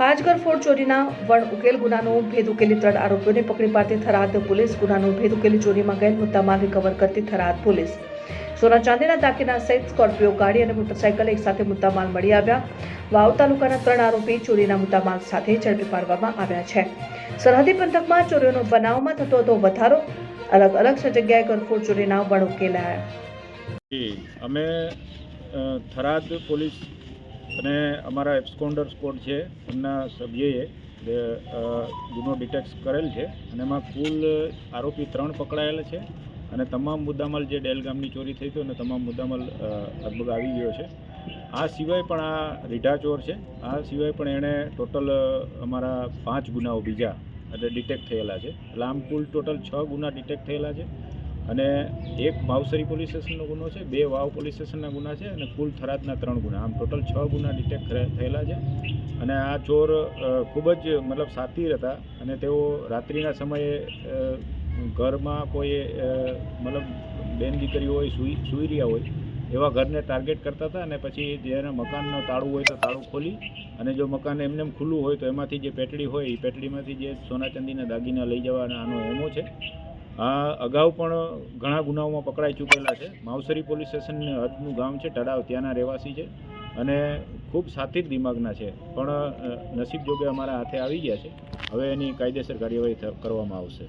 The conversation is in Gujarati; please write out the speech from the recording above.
પાંચગર ફોડ ચોરીના વણ ઉકેલ, ગુનાનો ભેદ ઉકેલી ત્રણ આરોપીઓને પકડી પાડતી થરાદ પોલીસ, ગુનાનો ભેદ ઉકેલી ચોરીમાં ગયેલ મુદ્દામાલ રિકવર કરતી થરાદ પોલીસ. સોના ચાંદીના દાગીના સહિત સ્કોર્પિયો, ગાડી અને મોટરસાયકલ એક સાથે મુદ્દામાલ મળી આવ્યા. વાવ તાલુકાના ત્રણ આરોપી ચોરીના મુદ્દામાલ સાથે ઝડપી પાડવામાં આવ્યા છે. સરહદી પંથકમાં ચોરીઓનો બનાવમાં થતો હતો વધારો. અલગ અલગ જગ્યાએ ગરફોડ ચોરીના વણ ઉકેલાયા. અમે થરાદ પોલીસ અને અમારા એપ્સકોન્ડર સ્કોડ છે, એમના સભ્યએ ગુનો ડિટેક્ટ કરેલ છે, અને એમાં કુલ આરોપી ત્રણ પકડાયેલા છે, અને તમામ મુદ્દામાલ જે ડેલ ગામની ચોરી થઈ હતી, અને તમામ મુદ્દામાલ લગભગ આવી ગયો છે. આ સિવાય પણ આ રીઢા ચોર છે. આ સિવાય પણ એણે ટોટલ અમારા પાંચ ગુનાઓ બીજા, એટલે ડિટેક્ટ થયેલા છે. એટલે આમ કુલ ટોટલ છ ગુના ડિટેક્ટ થયેલા છે. અને એક ભાવસરી પોલીસ સ્ટેશનનો ગુનો છે, બે વાવ પોલીસ સ્ટેશનના ગુના છે અને કુલ થરાદના ત્રણ ગુના. આમ ટોટલ છ ગુના ડિટેક્ટ થયેલા છે. અને આ ચોર ખૂબ જ મતલબ સાતીર હતા અને તેઓ રાત્રિના સમયે ઘરમાં કોઈ મતલબ બેન દીકરી હોય, સૂઈ સૂઈ રહ્યા હોય, એવા ઘરને ટાર્ગેટ કરતા હતા અને પછી જેના મકાનનું તાળું હોય તો તાળું ખોલી અને જો મકાન એમને એમ ખુલ્લું હોય તો એમાંથી જે પેટડી હોય, એ પેટડીમાંથી જે સોના ચાંદીના દાગીના લઈ જવાના આનો એમો છે. આ અગાઉ પણ ઘણા ગુનાઓમાં પકડાઈ ચૂકેલા છે. માવસરી પોલીસ સ્ટેશનની હદનું ગામ છે ટડાવ ત્યાંના રહેવાસી છે અને ખૂબ સાતિર દિમાગના છે. પણ નસીબ જોગે અમારા હાથે આવી ગયા છે. હવે એની કાયદેસર કાર્યવાહી કરવામાં આવશે.